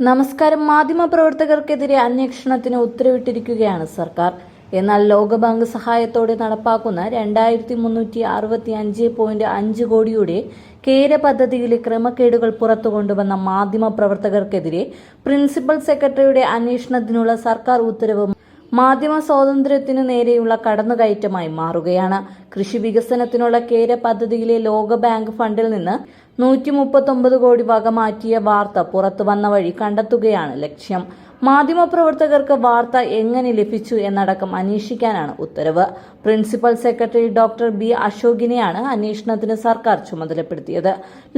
നമസ്കാരം. മാധ്യമപ്രവർത്തകർക്കെതിരെ അന്വേഷണത്തിന് ഉത്തരവിട്ടിരിക്കുകയാണ് സർക്കാർ. എന്നാൽ ലോകബാങ്ക് സഹായത്തോടെ നടപ്പാക്കുന്ന രണ്ടായിരത്തി മുന്നൂറ്റി അറുപത്തി അഞ്ച് പോയിന്റ് അഞ്ച് കോടിയുടെ കേര പദ്ധതിയിലെ ക്രമക്കേടുകൾ പുറത്തു കൊണ്ടുവന്ന മാധ്യമപ്രവർത്തകർക്കെതിരെ പ്രിൻസിപ്പൽ സെക്രട്ടറിയുടെ അന്വേഷണത്തിനുള്ള സർക്കാർ ഉത്തരവ് മാധ്യമ സ്വാതന്ത്ര്യത്തിനു നേരെയുള്ള കടന്നുകയറ്റമായി മാറുകയാണ്. കൃഷി വികസനത്തിനുള്ള കേര പദ്ധതിയിലെ ലോക ബാങ്ക് ഫണ്ടിൽ നിന്ന് നൂറ്റി മുപ്പത്തൊമ്പത് കോടി വക മാറ്റിയ വാർത്ത പുറത്തു വന്ന വഴി കണ്ടെത്തുകയാണ് ലക്ഷ്യം. മാധ്യമപ്രവർത്തകർക്ക് വാർത്ത എങ്ങനെ ലഭിച്ചു എന്നടക്കം അന്വേഷിക്കാനാണ് ഉത്തരവ്. പ്രിൻസിപ്പൽ സെക്രട്ടറി ഡോക്ടർ ബി അശോകിനെയാണ് അന്വേഷണത്തിന് സർക്കാർ ചുമതലപ്പെടുത്തിയത്.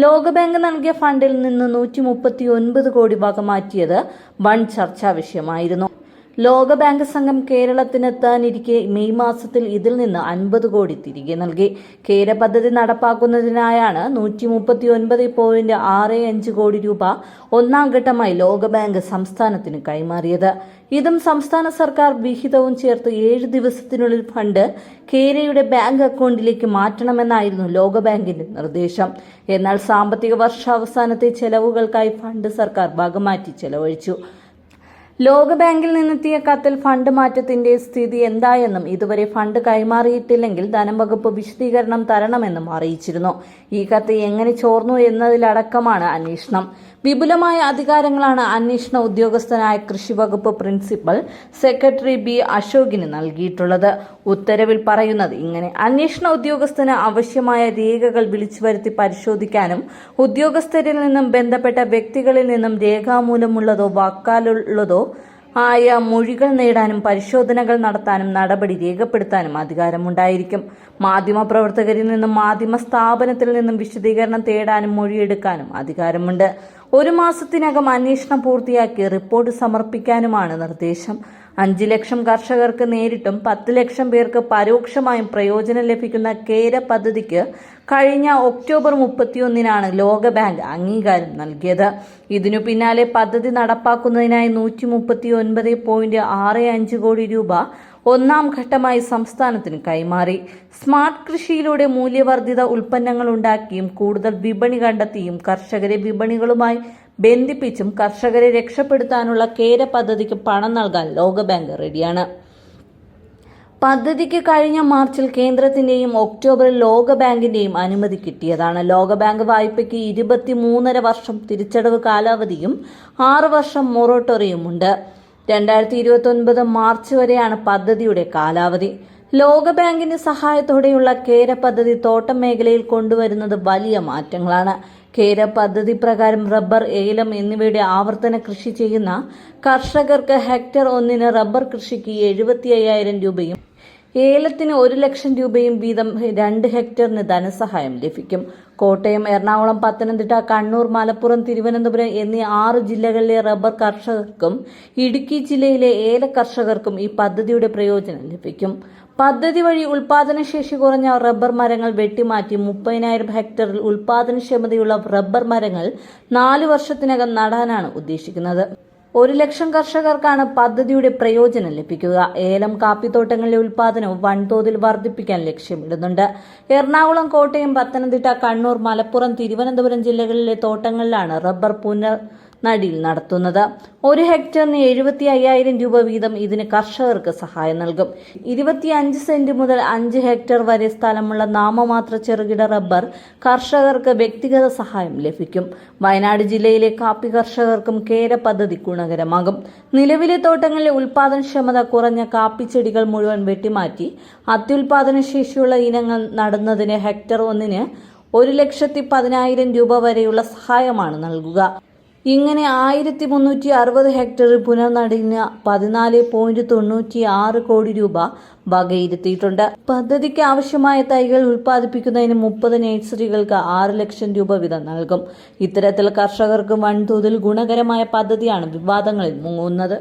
ലോകബാങ്ക് നൽകിയ ഫണ്ടിൽ നിന്ന് നൂറ്റി കോടി വക മാറ്റിയത് വൻ ചർച്ചാ വിഷയമായിരുന്നു. ലോകബാങ്ക് സംഘം കേരളത്തിനെത്താനിരിക്കെ മെയ് മാസത്തിൽ ഇതിൽ നിന്ന് അൻപത് കോടി തിരികെ നൽകി. കേര പദ്ധതി നടപ്പാക്കുന്നതിനായാണ് നൂറ്റി മുപ്പത്തി ഒൻപത് പോയിന്റ് ആറ് അഞ്ച് കോടി രൂപ ഒന്നാം ഘട്ടമായി ലോകബാങ്ക് സംസ്ഥാനത്തിന് കൈമാറിയത്. ഇതും സംസ്ഥാന സർക്കാർ വിഹിതവും ചേർത്ത് ഏഴ് ദിവസത്തിനുള്ളിൽ ഫണ്ട് കേരയുടെ ബാങ്ക് അക്കൗണ്ടിലേക്ക് മാറ്റണമെന്നായിരുന്നു ലോകബാങ്കിന്റെ നിർദ്ദേശം. എന്നാൽ സാമ്പത്തിക വർഷാവസാനത്തെ ചെലവുകൾക്കായി ഫണ്ട് സർക്കാർ ഭാഗമാറ്റി ചെലവഴിച്ചു. ലോകബാങ്കിൽ നിന്നെത്തിയ കത്തിൽ ഫണ്ട് മാറ്റത്തിന്റെ സ്ഥിതി എന്തായെന്നും ഇതുവരെ ഫണ്ട് കൈമാറിയിട്ടില്ലെങ്കിൽ ധനം വകുപ്പ് വിശദീകരണം തരണമെന്നും അറിയിച്ചിരുന്നു. ഈ കത്ത് എങ്ങനെ ചോർന്നു എന്നതിലടക്കമാണ് അന്വേഷണം. വിപുലമായ അധികാരങ്ങളാണ് അന്വേഷണ ഉദ്യോഗസ്ഥനായ കൃഷി വകുപ്പ് പ്രിൻസിപ്പൽ സെക്രട്ടറി ബി അശോകിന് നൽകിയിട്ടുള്ളത്. ഉത്തരവിൽ പറയുന്നത്. ഇങ്ങനെ അന്വേഷണ ഉദ്യോഗസ്ഥന് ആവശ്യമായ രേഖകൾ വിളിച്ചു വരുത്തി പരിശോധിക്കാനും ഉദ്യോഗസ്ഥരിൽ നിന്നും ബന്ധപ്പെട്ട വ്യക്തികളിൽ നിന്നും രേഖാമൂലമുള്ളതോ വാക്കാലുള്ളതോ ആയ മൊഴികൾ നേടാനും പരിശോധനകൾ നടത്താനും നടപടി രേഖപ്പെടുത്താനും അധികാരമുണ്ടായിരിക്കും. മാധ്യമപ്രവർത്തകരിൽ നിന്നും മാധ്യമ സ്ഥാപനത്തിൽ നിന്നും വിശദീകരണം തേടാനും മൊഴിയെടുക്കാനും അധികാരമുണ്ട്. ഒരു മാസത്തിനകം അന്വേഷണം പൂർത്തിയാക്കി റിപ്പോർട്ട് സമർപ്പിക്കാനുമാണ് നിർദ്ദേശം. അഞ്ച് ലക്ഷം കർഷകർക്ക് നേരിട്ടും പത്ത് ലക്ഷം പേർക്ക് പരോക്ഷമായും പ്രയോജനം ലഭിക്കുന്ന കേര പദ്ധതിക്ക് കഴിഞ്ഞ ഒക്ടോബർ മുപ്പത്തിയൊന്നിനാണ് ലോകബാങ്ക് അംഗീകാരം നൽകിയത്. ഇതിനു പിന്നാലെ പദ്ധതി നടപ്പാക്കുന്നതിനായി നൂറ്റി മുപ്പത്തി ഒൻപത് പോയിന്റ് ആറ് അഞ്ച് കോടി രൂപ ഒന്നാം ഘട്ടമായി സംസ്ഥാനത്തിന് കൈമാറി. സ്മാർട്ട് കൃഷിയിലൂടെ മൂല്യവർദ്ധിത ഉൽപ്പന്നങ്ങൾ ഉണ്ടാക്കിയും കൂടുതൽ വിപണി കണ്ടെത്തിയും കർഷകരെ വിപണികളുമായി ബന്ധിപ്പിച്ചും കർഷകരെ രക്ഷപ്പെടുത്താനുള്ള കേര പദ്ധതിക്ക് പണം നൽകാൻ ലോകബാങ്ക് റെഡിയാണ്. പദ്ധതിക്ക് കഴിഞ്ഞ മാർച്ചിൽ കേന്ദ്രത്തിന്റെയും ഒക്ടോബറിൽ ലോകബാങ്കിന്റെയും അനുമതി കിട്ടിയതാണ്. ലോകബാങ്ക് വായ്പയ്ക്ക് ഇരുപത്തി മൂന്നര വർഷം തിരിച്ചടവ് കാലാവധിയും ആറ് വർഷം മൊറട്ടോറിയുമുണ്ട് രണ്ടായിരത്തി ഇരുപത്തി മാർച്ച് വരെയാണ് പദ്ധതിയുടെ കാലാവധി. ലോകബാങ്കിന്റെ സഹായത്തോടെയുള്ള കേര പദ്ധതി തോട്ടം മേഖലയിൽ കൊണ്ടുവരുന്നത് വലിയ മാറ്റങ്ങളാണ്. കേര പദ്ധതി പ്രകാരം റബ്ബർ ഏലം എന്നിവയുടെ ആവർത്തന കൃഷി ചെയ്യുന്ന കർഷകർക്ക് ഹെക്ടർ ഒന്നിന് റബ്ബർ കൃഷിക്ക് എഴുപത്തി രൂപയും ഏലത്തിന് ഒരു ലക്ഷം രൂപയും വീതം രണ്ട് ഹെക്ടറിന് ധനസഹായം ലഭിക്കും. കോട്ടയം എറണാകുളം പത്തനംതിട്ട കണ്ണൂർ മലപ്പുറം തിരുവനന്തപുരം എന്നീ ആറ് ജില്ലകളിലെ റബ്ബർ കർഷകർക്കും ഇടുക്കി ജില്ലയിലെ ഏല കർഷകർക്കും ഈ പദ്ധതിയുടെ പ്രയോജനം ലഭിക്കും. പദ്ധതി വഴി ഉൽപാദനശേഷി കുറഞ്ഞ റബ്ബർ മരങ്ങൾ വെട്ടിമാറ്റി മുപ്പതിനായിരം ഹെക്ടറിൽ ഉൽപാദനക്ഷമതയുള്ള റബ്ബർ മരങ്ങൾ നാല് വർഷത്തിനകം നടാനാണ് ഉദ്ദേശിക്കുന്നത്. ഒരു ലക്ഷം കർഷകർക്കാണ് പദ്ധതിയുടെ പ്രയോജനം ലഭിക്കുക. ഏലം കാപ്പിത്തോട്ടങ്ങളിലെ ഉൽപാദനവും വൻതോതിൽ വർദ്ധിപ്പിക്കാൻ ലക്ഷ്യമിടുന്നുണ്ട്. എറണാകുളം കോട്ടയം പത്തനംതിട്ട കണ്ണൂർ മലപ്പുറം തിരുവനന്തപുരം ജില്ലകളിലെ തോട്ടങ്ങളിലാണ് റബ്ബർ പുനർ നടിയിൽ നടത്തുന്നത്. ഒരു ഹെക്ടറിന് എഴുപത്തി അയ്യായിരം രൂപ വീതം ഇതിന് കർഷകർക്ക് സഹായം നൽകും. ഇരുപത്തി അഞ്ച് സെന്റ് മുതൽ അഞ്ച് ഹെക്ടർ വരെ സ്ഥലമുള്ള നാമമാത്ര ചെറുകിട റബ്ബർ കർഷകർക്ക് വ്യക്തിഗത സഹായം ലഭിക്കും. വയനാട് ജില്ലയിലെ കാപ്പി കർഷകർക്കും കേര പദ്ധതി ഗുണകരമാകും. നിലവിലെ തോട്ടങ്ങളിലെ ഉൽപാദനക്ഷമത കുറഞ്ഞ കാപ്പി ചെടികൾ മുഴുവൻ വെട്ടിമാറ്റി അത്യുൽപാദന ശേഷിയുള്ള ഇനങ്ങൾ നടുന്നതിന് ഹെക്ടർ ഒന്നിന് ഒരു ലക്ഷത്തി പതിനായിരം രൂപ വരെയുള്ള സഹായമാണ് നൽകുക. ഇങ്ങനെ ആയിരത്തി മുന്നൂറ്റി അറുപത് ഹെക്ടറിൽ പുനർനടിഞ്ഞ പതിനാല് പോയിന്റ് തൊണ്ണൂറ്റി ആറ് കോടി രൂപ വകയിരുത്തിയിട്ടുണ്ട്. പദ്ധതിക്ക് ആവശ്യമായ തൈകൾ ഉൽപ്പാദിപ്പിക്കുന്നതിന് മുപ്പത് നഴ്സറികൾക്ക് ആറ് ലക്ഷം രൂപ വീതം നൽകും. ഇത്തരത്തിൽ കർഷകർക്ക് വൻതോതിൽ ഗുണകരമായ പദ്ധതിയാണ് വിവാദങ്ങളിൽ മുങ്ങുന്നത്.